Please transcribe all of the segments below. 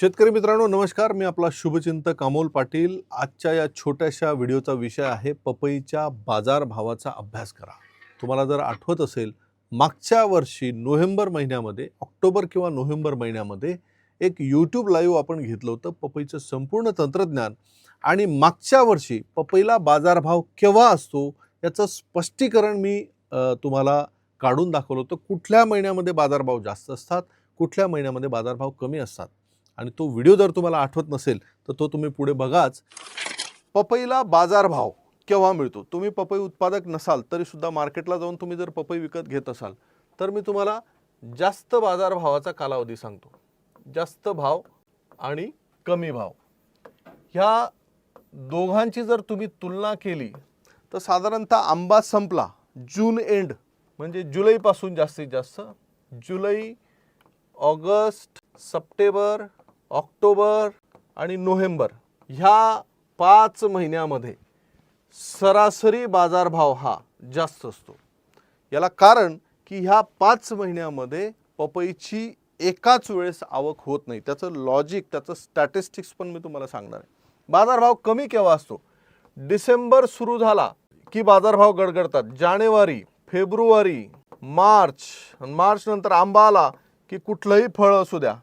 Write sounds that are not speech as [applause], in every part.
शेतकरी मित्रांनो नमस्कार. मी आपला शुभचिंतक अमोल पाटील. आजच्या या छोट्याशा व्हिडिओचा विषय आहे पपईच्या बाजारभावाचा अभ्यास करा. तुम्हाला जर आठवत असेल मागच्या वर्षी नोव्हेंबर महिन्यामध्ये ऑक्टोबर किंवा नोव्हेंबर महिन्यामध्ये एक यूट्यूब लाईव्ह आपण घेतलं होतं पपईचं संपूर्ण तंत्रज्ञान. आणि मागच्या वर्षी पपईला बाजारभाव केव्हा असतो याचं स्पष्टीकरण मी तुम्हाला काढून दाखवलं होतं. कुठल्या महिन्यामध्ये बाजारभाव जास्त असतात कुठल्या महिन्यामध्ये बाजारभाव कमी असतात. आणि तो व्हिडिओ जर तुम्हाला आठवत नसेल तर तो तुम्ही पुढे बघाच. पपईला बाजारभाव केव्हा मिळतो? तुम्ही पपई उत्पादक नसाल तरीसुद्धा मार्केटला जाऊन तुम्ही जर पपई विकत घेत असाल तर मी तुम्हाला जास्त बाजारभावाचा कालावधी सांगतो. जास्त भाव आणि कमी भाव. ह्या दोघांची जर तुम्ही तुलना केली तर साधारणतः आंबा संपला जून एंड म्हणजे जुलैपासून जास्तीत जास्त जुलै ऑगस्ट सप्टेंबर ऑक्टोबर आणि नोव्हेंबर ह्या पाच महिन्यामध्ये सरासरी बाजारभाव हा जास्त असतो. याला कारण की ह्या पाच महिन्यामध्ये पपईची एकाच वेळेस आवक होत नाही. त्याचं लॉजिक त्याचं स्टॅटिस्टिक्स पण मी तुम्हाला सांगणार आहे. बाजारभाव कमी केव्हा असतो? डिसेंबर सुरू झाला की बाजारभाव गडगडतात. जानेवारी फेब्रुवारी मार्च मार्चनंतर मार्च नंतर आंबा आला की कुठलंही फळ असू द्या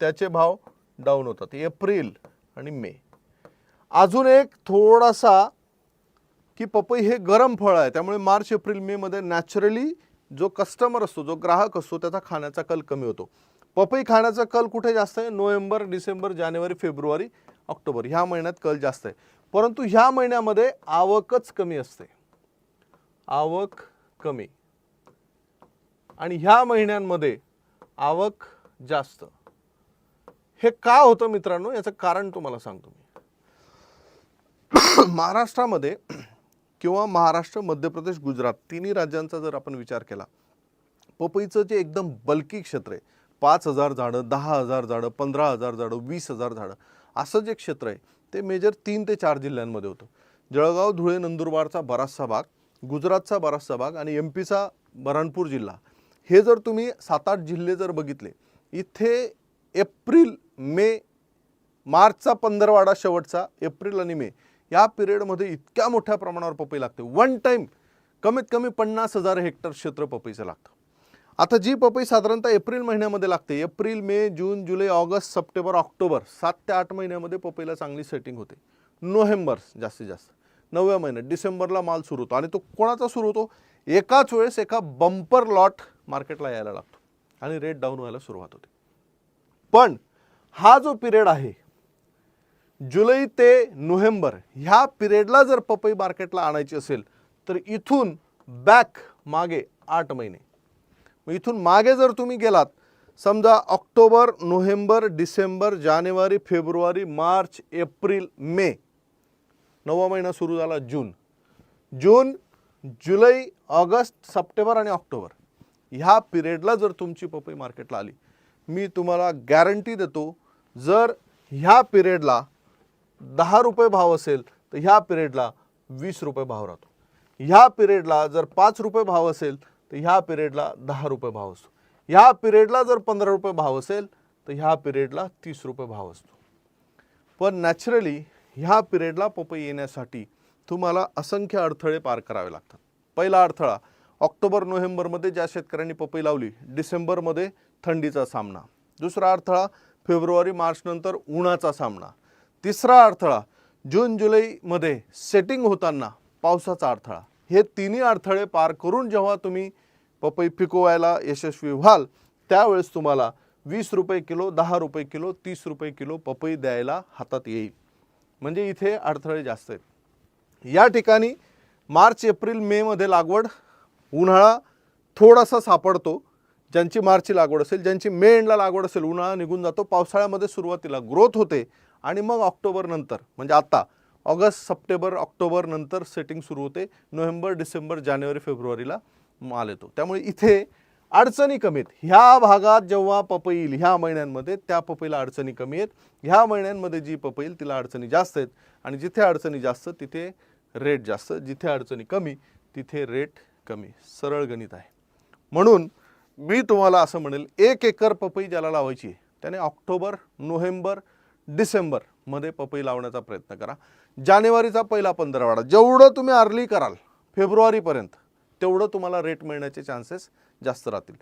त्याचे भाव डाऊन होतात. एप्रिल आणि मे. अजून एक थोडासा की पपई हे गरम फळ आहे. त्यामुळे मार्च एप्रिल मेमध्ये नॅचरली जो कस्टमर असतो जो ग्राहक असतो त्याचा खाण्याचा कल कमी होतो. पपई खाण्याचा कल कुठे जास्त आहे? नोव्हेंबर डिसेंबर जानेवारी फेब्रुवारी ऑक्टोबर. ह्या महिन्यात कल जास्त आहे. परंतु ह्या महिन्यामध्ये आवकच कमी असते. आवक कमी. आणि ह्या महिन्यांमध्ये आवक जास्त. हे का होतं मित्रांनो? याचं कारण तुम्हाला सांगतो मी. [coughs] महाराष्ट्रामध्ये किंवा महाराष्ट्र मध्य प्रदेश गुजरात तिन्ही राज्यांचा जर आपण विचार केला पपईचं जे एकदम बल्की क्षेत्र आहे पाच हजार झाडं दहा हजार झाडं पंधरा हजार झाडं वीस हजार झाडं असं जे क्षेत्र आहे ते मेजर तीन ते चार जिल्ह्यांमध्ये होतं. जळगाव धुळे नंदुरबारचा बराचसा भाग गुजरातचा बराचसा भाग आणि एम पीचा बऱ्हाणपूर जिल्हा. हे जर तुम्ही सात आठ जिल्हे जर बघितले इथे एप्रिल मे मार्चचा पंधरवाडा शेवटचा एप्रिल आणि मे या पिरियडमध्ये इतक्या मोठ्या प्रमाणावर पपई लागते. वन टाईम कमीत कमी पन्नास हजार हेक्टर क्षेत्र पपईचं लागतं. आता जी पपई साधारणतः एप्रिल महिन्यामध्ये लागते एप्रिल मे जून जुलै ऑगस्ट सप्टेंबर ऑक्टोबर सात ते आठ महिन्यामध्ये पपईला चांगली सेटिंग होते. नोव्हेंबर जास्तीत जास्त. नवव्या महिन्यात डिसेंबरला माल सुरू होतो आणि तो कोणाचा सुरू होतो? एकाच वेळेस एका बंपर लॉट मार्केटला यायला लागतो आणि रेट डाऊन व्हायला सुरुवात होते. पण हा जो पिरियड आहे जुलै ते नोव्हेंबर ह्या पिरियडला जर पपई मार्केटला आणायची असेल तर इथून बॅक मागे आठ महिने. मग इथून मागे जर तुम्ही गेलात समजा ऑक्टोबर नोव्हेंबर डिसेंबर जानेवारी फेब्रुवारी मार्च एप्रिल मे नवा महिना सुरू झाला जून. जून जुलै ऑगस्ट सप्टेंबर आणि ऑक्टोबर ह्या पिरियडला जर तुमची पपई मार्केटला आली मी तुम्हाला गॅरंटी देतो जर ह्या पिरियडला दहा रुपये भाव असेल तर ह्या पिरियडला वीस रुपये भाव राहतो. ह्या पिरियडला जर पाच रुपये भाव असेल तर ह्या पिरियडला दहा रुपये भाव असतो. ह्या पिरियडला जर पंधरा रुपये भाव असेल तर ह्या पिरियडला तीस रुपये भाव असतो. पण नॅचरली ह्या पिरियडला पपई येण्यासाठी तुम्हाला असंख्य अडथळे पार करावे लागतात. पहिला अडथळा ऑक्टोबर नोव्हेंबरमध्ये ज्या शेतकऱ्यांनी पपई लावली डिसेंबरमध्ये थंडीचा सामना. दुसरा अडथळा फेब्रुवारी मार्चनंतर उन्हाचा सामना. तिसरा अडथळा जून जुलैमध्ये सेटिंग होताना पावसाचा अडथळा. हे तिन्ही अडथळे पार करून जेव्हा तुम्ही पपई पिकवायला यशस्वी व्हाल त्यावेळेस तुम्हाला वीस रुपये किलो दहा रुपये किलो तीस रुपये किलो पपई द्यायला हातात येईल. म्हणजे इथे अडथळे जास्त आहेत. या ठिकाणी मार्च एप्रिल मेमध्ये लागवड उन्हाळा थोडासा सापडतो. ज्यांची मार्चची लागवड असेल ज्यांची मे एंडला लागवड असेल उन्हाळा निघून जातो पावसाळ्यामध्ये सुरुवातीला ग्रोथ होते आणि मग ऑक्टोबरनंतर म्हणजे आता ऑगस्ट सप्टेंबर ऑक्टोबर नंतर सेटिंग सुरू होते नोव्हेंबर डिसेंबर जानेवारी फेब्रुवारीला माल येतो. त्यामुळे इथे अडचणी कमी आहेत. ह्या भागात जेव्हा पपई येईल ह्या महिन्यांमध्ये त्या पपईला अडचणी कमी आहेत. ह्या महिन्यांमध्ये जी पपई येईल तिला अडचणी जास्त आहेत. आणि जिथे अडचणी जास्त तिथे रेट जास्त. जिथे अडचणी कमी तिथे रेट कमी. सरळ गणित आहे. म्हणून मी तुम्हाला असं म्हणेल एक एकर पपई ज्याला लावायची त्याने ऑक्टोबर नोव्हेंबर डिसेंबरमध्ये पपई लावण्याचा प्रयत्न करा. जानेवारीचा पहिला पंधरवाडा जेवढं तुम्ही अर्ली कराल फेब्रुवारीपर्यंत तेवढं तुम्हाला रेट मिळण्याचे चान्सेस जास्त राहतील.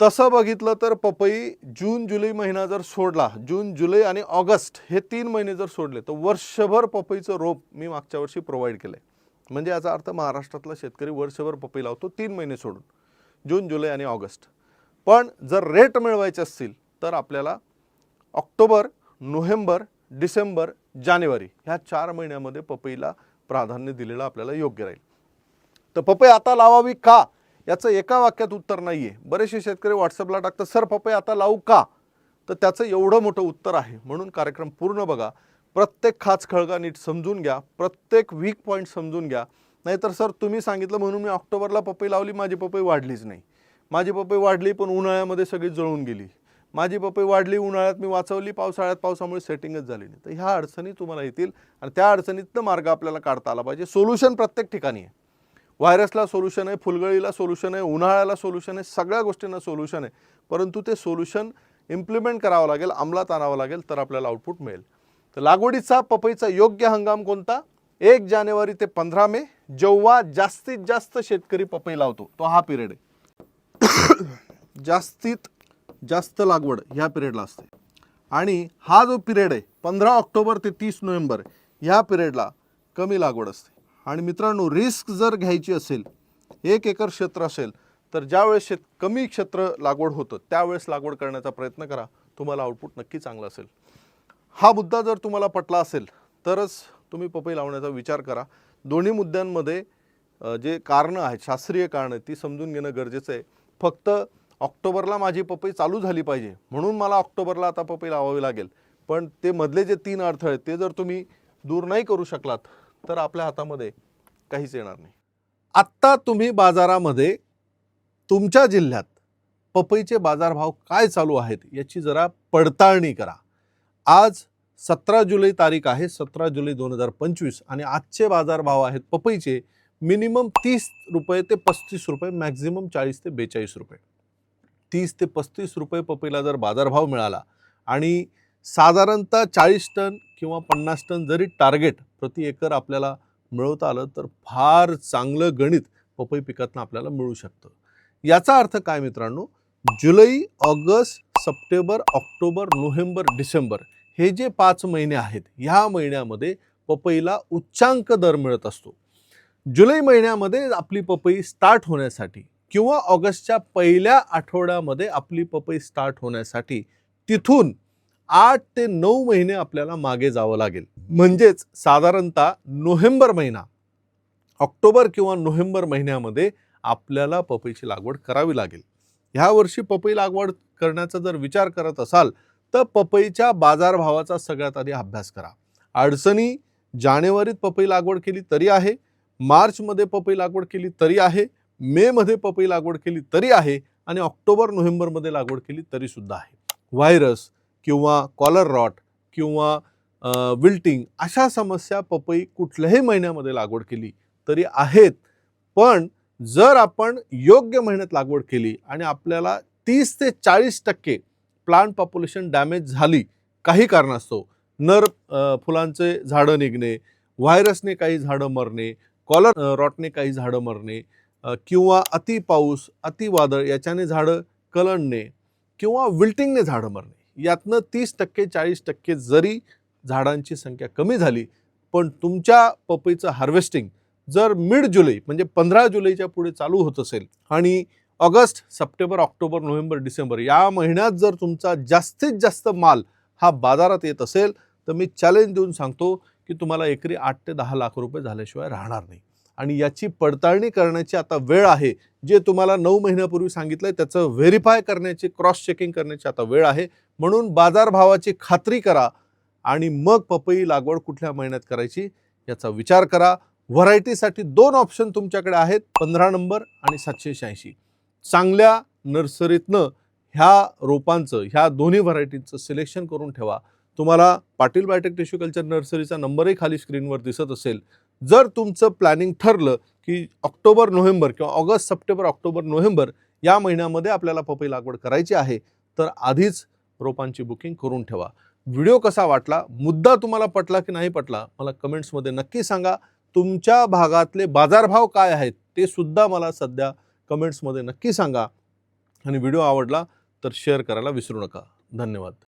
तसं बघितलं तर पपई जून जुलै महिना जर सोडला जून जुलै आणि ऑगस्ट हे तीन महिने जर सोडले तर वर्षभर पपईचं रोप मी मागच्या वर्षी प्रोव्हाइड केलं आहे म्हणजे याचा अर्थ महाराष्ट्रातला शेतकरी वर्षभर पपई लावतो तीन महिने सोडून. जून जुलै आणि ऑगस्ट. पण जर रेट मिळवायचे असतील तर आपल्याला ऑक्टोबर नोव्हेंबर डिसेंबर जानेवारी ह्या चार महिन्यामध्ये पपईला प्राधान्य दिलेलं आपल्याला योग्य राहील. तर पपई आता लावावी का? याचं एका वाक्यात उत्तर नाही आहे बरेचसे शेतकरी व्हॉट्सअपला टाकतात सर पपई आता लावू का? तर त्याचं एवढं मोठं उत्तर आहे. म्हणून कार्यक्रम पूर्ण बघा. प्रत्येक खाच खळगा नीट समजून घ्या. प्रत्येक वीक पॉईंट समजून घ्या. नाहीतर सर तुम्ही सांगितलं म्हणून मी ऑक्टोबरला पपई लावली माझी पपई वाढलीच नाही. माझी पपई वाढली पण उन्हाळ्यामध्ये सगळी जळून गेली. माझी पपई वाढली उन्हाळ्यात मी वाचवली पावसाळ्यात पावसामुळे सेटिंगच झाली नाही. तर ह्या अडचणी तुम्हाला येतील आणि त्या अडचणीतनं मार्ग आपल्याला काढता आला पाहिजे. सोल्युशन प्रत्येक ठिकाणी आहे. व्हायरसला सोल्युशन आहे फुलगळीला सोल्युशन आहे उन्हाळ्याला सोल्युशन आहे सगळ्या गोष्टींना सोल्युशन आहे. परंतु ते सोल्युशन इम्प्लिमेंट करावं लागेल अंमलात आणावं लागेल तर आपल्याला आउटपुट मिळेल. तर लागवडीचा पपईचा योग्य हंगाम कोणता? एक जानेवारी ते पंधरा मे जेव्हा जास्तीत जास्त शेतकरी पपई लावतो तो हा पिरियड आहे. [coughs] जास्तीत जास्त लागवड ह्या पिरियडला असते. आणि हा जो पिरियड आहे पंधरा ऑक्टोबर ते तीस नोव्हेंबर ह्या पिरियडला कमी लागवड असते. आणि मित्रांनो रिस्क जर घ्यायची असेल एक एकर क्षेत्र असेल तर ज्यावेळेस शेत कमी क्षेत्र लागवड होतं त्यावेळेस लागवड करण्याचा प्रयत्न करा. तुम्हाला आउटपुट नक्की चांगलं असेल. हा मुद्दा जर तुम्हाला पटला असेल तरच तुम्ही पपई लावण्याचा विचार करा. दोन्ही मुद्द्यांमध्ये जे कारणं आहेत शास्त्रीय कारणं ती समजून घेणं गरजेचं आहे. फक्त ऑक्टोबरला माझी पपई चालू झाली पाहिजे. म्हणून मला ऑक्टोबरला आता पपई लावावी लागेल. पण ते मधले जे तीन अडथळे आहेत ते जर तुम्ही दूर नाही करू शकलात तर आपल्या हातामध्ये काहीच येणार नाही. आत्ता तुम्ही बाजारामध्ये तुमच्या जिल्ह्यात पपईचे बाजारभाव काय चालू आहेत याची जरा पडताळणी करा. आज सतरा जुलै तारीख आहे सतरा जुलै दोन हजार पंचवीस आणि आजचे बाजारभाव आहेत पपईचे मिनिमम तीस रुपये ते पस्तीस रुपये मॅक्झिमम चाळीस ते बेचाळीस रुपये. तीस ते पस्तीस रुपये पपईला जर बाजारभाव मिळाला आणि साधारणतः चाळीस टन किंवा पन्नास टन जरी टार्गेट प्रति एकर आपल्याला मिळवता आलं तर फार चांगलं गणित पपई पिकातनं आपल्याला मिळू शकतं. याचा अर्थ काय मित्रांनो? जुलै August September October November December हे जे पाच महिने आहेत ह्या महिन्यामध्ये पपईला उच्चांक दर मिळत असतो. जुलै महिन्यामध्ये आपली पपई स्टार्ट होण्यासाठी किंवा ऑगस्टच्या पहिल्या आठवड्यामध्ये आपली पपई स्टार्ट होण्यासाठी तिथून आठ ते नऊ महिने आपल्याला मागे जावं लागेल. म्हणजेच साधारणतः नोव्हेंबर महिना ऑक्टोबर किंवा नोव्हेंबर महिन्यामध्ये आपल्याला पपईची लागवड करावी लागेल. ह्या वर्षी पपई लागवड करण्याचा जर विचार करत असाल तर पपईच्या बाजारभावाचा सगळ्यात आधी अभ्यास करा. अडचणी जानेवारीत पपई लागवड केली तरी आहे मार्चमध्ये पपई लागवड केली तरी आहे मेमध्ये पपई लागवड केली तरी आहे आणि ऑक्टोबर नोव्हेंबरमध्ये लागवड केली तरीसुद्धा आहे. व्हायरस किंवा कॉलर रॉट किंवा विल्टिंग अशा समस्या पपई कुठल्याही महिन्यामध्ये लागवड केली तरी आहेत. पण जर आपण योग्य महिन्यात लागवड केली आणि आपल्याला तीस ते चाळीस टक्के प्लांट पॉप्युलेशन डॅमेज झाली काही कारणास्तव. नर फुलांचे झाडं निघणे व्हायरसने काही झाडं मरणे कॉलर रॉटने काही झाडं मरणे किंवा अति पाऊस अतिवादळ याच्याने झाडं कलंडणे किंवा विल्टिंगने झाडं मरणे. यातनं तीस टक्के चाळीस टक्के जरी झाडांची संख्या कमी झाली पण तुमच्या पपईचं हार्वेस्टिंग जर मिड जुलै म्हणजे पंधरा जुलैच्या पुढे चालू होत असेल आणि August September October November December या महिन्यात जर तुमचा जास्तीत जास्त माल हा बाजारात येत असेल तर मी चॅलेंज देऊन सांगतो की तुम्हाला एकरी आठ ते दहा लाख रुपये झाल्याशिवाय राहणार नाही. आणि याची पडताळणी करण्याची आता वेळ आहे जे तुम्हाला नऊ महिन्यापूर्वी सांगितलं आहे त्याचं व्हेरीफाय करण्याची क्रॉस चेकिंग करण्याची आता वेळ आहे. म्हणून बाजारभावाची खात्री करा आणि मग पपई लागवड कुठल्या महिन्यात करायची याचा विचार करा. व्हरायटीसाठी दोन ऑप्शन तुमच्याकडे आहेत पंधरा नंबर आणि सातशे शहाऐंशी. चांगल्या नर्सरीतनं ह्या रोपांचं ह्या दोन्ही व्हरायटीचं सिलेक्शन करून ठेवा. तुम्हाला पाटील बायोटेक टिश्यू कल्चर नर्सरीचा नंबरही खाली स्क्रीनवर दिसत असेल. जर तुमचं प्लॅनिंग ठरलं की ऑक्टोबर नोव्हेंबर किंवा ऑगस्ट सप्टेंबर ऑक्टोबर नोव्हेंबर या महिन्यामध्ये आपल्याला पपई लागवड करायची आहे तर आधीच रोपांची बुकिंग करून ठेवा. व्हिडिओ कसा वाटला मुद्दा तुम्हाला पटला की नाही पटला मला कमेंट्समध्ये नक्की सांगा. तुमच्या भागातले बाजारभाव काय आहेत ते सुद्धा मला सध्या कमेंट्समध्ये नक्की सांगा. आणि व्हिडिओ आवडला तर शेअर करायला विसरू नका. धन्यवाद.